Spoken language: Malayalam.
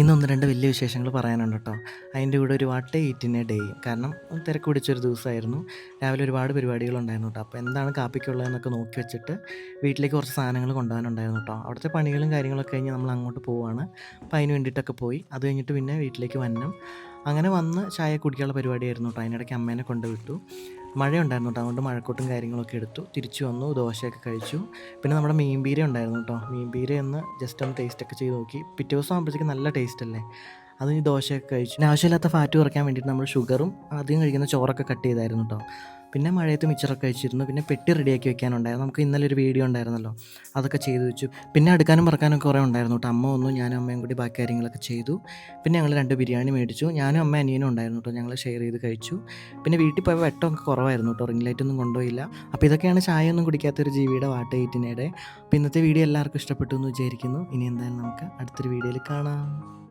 ഇന്ന് ഒന്ന് രണ്ട് വലിയ വിശേഷങ്ങൾ പറയാനുണ്ട് കേട്ടോ. അതിന്റെ കൂടെ ഒരു വാട്ട് ഈറ്റിനെ ഡേ കാരണം തിരക്ക് പിടിച്ചൊരു ദിവസമായിരുന്നു. രാവിലെ ഒരുപാട് പരിപാടികളുണ്ടായിരുന്നു കേട്ടോ. അപ്പോൾ എന്താണ് കാപ്പിക്കുള്ളതെന്നൊക്കെ നോക്കി വെച്ചിട്ട് വീട്ടിലേക്ക് കുറച്ച് സാധനങ്ങൾ കൊണ്ടുപോകാനുണ്ടായിരുന്നു കേട്ടോ. അവിടുത്തെ പണികളും കാര്യങ്ങളൊക്കെ കഴിഞ്ഞ് നമ്മൾ അങ്ങോട്ട് പോവുകയാണ് അപ്പോൾ അതിന് വേണ്ടിയിട്ടൊക്കെ പോയി. അത് കഴിഞ്ഞിട്ട് പിന്നെ വീട്ടിലേക്ക് വന്നം. അങ്ങനെ വന്ന് ചായ കുടിക്കാനുള്ള പരിപാടിയായിരുന്നു കേട്ടോ. അതിനിടയ്ക്ക് അമ്മേനെ കൊണ്ട് വിട്ടു മഴയുണ്ടായിരുന്നു കേട്ടോ. അതുകൊണ്ട് മഴക്കൂട്ടും കാര്യങ്ങളൊക്കെ എടുത്തു. തിരിച്ചു വന്നു ദോശയൊക്കെ കഴിച്ചു. പിന്നെ നമ്മുടെ മീൻപീര ഉണ്ടായിരുന്നു കേട്ടോ. മീൻപീര ഒന്ന് ജസ്റ്റ് ഒന്ന് ടേസ്റ്റ് ഒക്കെ ചെയ്ത് നോക്കി. പിറ്റേ ദിവസം ആകുമ്പോഴത്തേക്ക് നല്ല ടേസ്റ്റ് അല്ലേ? അത് ഈ ദോശയൊക്കെ കഴിച്ചു. പിന്നെ ആവശ്യമില്ലാത്ത ഫാറ്റ് കുറയ്ക്കാൻ വേണ്ടിയിട്ട് നമ്മൾ ഷുഗറും അധികം കഴിക്കുന്ന ചോറൊക്കെ കട്ട് ചെയ്തായിരുന്നു കേട്ടോ. പിന്നെ മഴയത്ത് മിച്ചറൊക്കെ കഴിച്ചിരുന്നു പിന്നെ പെട്ടി റെഡിയാക്കി വെക്കാനുണ്ടായിരുന്നു. നമുക്ക് ഇന്നലെ ഒരു വീഡിയോ ഉണ്ടായിരുന്നല്ലോ. അതൊക്കെ ചെയ്തു വെച്ചു. പിന്നെ എടുക്കാനും പറക്കാനും കുറേ ഉണ്ടായിരുന്നു കേട്ടോ. അമ്മ ഒന്നും ഞാനും അമ്മയും കൂടി ബാക്കി കാര്യങ്ങളൊക്കെ ചെയ്തു. പിന്നെ ഞങ്ങൾ രണ്ട് ബിരിയാണി മേടിച്ചു. ഞാനും അമ്മ അനിയനും ഉണ്ടായിരുന്നു കേട്ടോ. ഞങ്ങൾ ഷെയർ ചെയ്ത് കഴിച്ചു. പിന്നെ വീട്ടിൽ പോയ വെട്ടമൊക്കെ കുറവായിരുന്നു കേട്ടോ. റിംഗ് ലൈറ്റ് ഒന്നും കൊണ്ടുപോയില്ല. അപ്പോൾ ഇതൊക്കെയാണ് ചായ ഒന്നും കുടിക്കാത്തൊരു ജീവിയുടെ വാട്ട ഈറ്റിനിടെ അപ്പോൾ ഇന്നത്തെ വീഡിയോ എല്ലാവർക്കും ഇഷ്ടപ്പെട്ടു എന്ന് വിചാരിക്കുന്നു. ഇനി എന്തായാലും നമുക്ക് അടുത്തൊരു വീഡിയോയിൽ കാണാം.